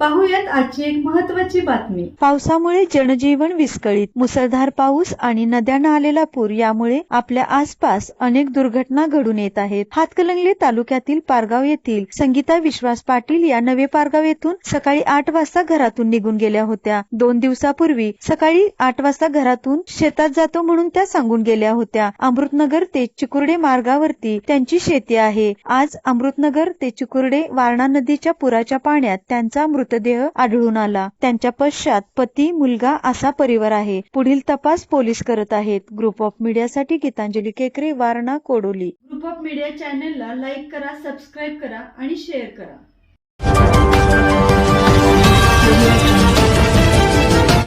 पाहूयात आजची एक महत्वाची बातमी. पावसामुळे जनजीवन विस्कळीत मुसळधार पाऊस आणि नद्यांना आलेला पूर यामुळे आपल्या आसपास अनेक दुर्घटना घडून येत आहेत. हातकलंगले तालुक्यातील पारगाव येथील संगीता विश्वास पाटील या नवे पारगाव येथून सकाळी आठ वाजता घरातून निघून गेल्या होत्या. दोन दिवसापूर्वी सकाळी आठ वाजता घरातून शेतात जातो म्हणून त्या सांगून गेल्या होत्या. अमृतनगर ते चिकुर्डे मार्गावरती त्यांची शेती आहे. आज अमृतनगर ते चिकुर्डे वारणा नदीच्या पुराच्या पाण्यात त्यांचा मृतदेह आढळून आला. त्यांच्या पश्चात पती मुलगा असा परिवार आहे. पुढील तपास पोलीस करत आहेत. Group of मीडियासाठी Gitanjali Kekare Warana Kodoli. Group of media चॅनलला लाईक करा सबस्क्राईब करा आणि शेअर करा.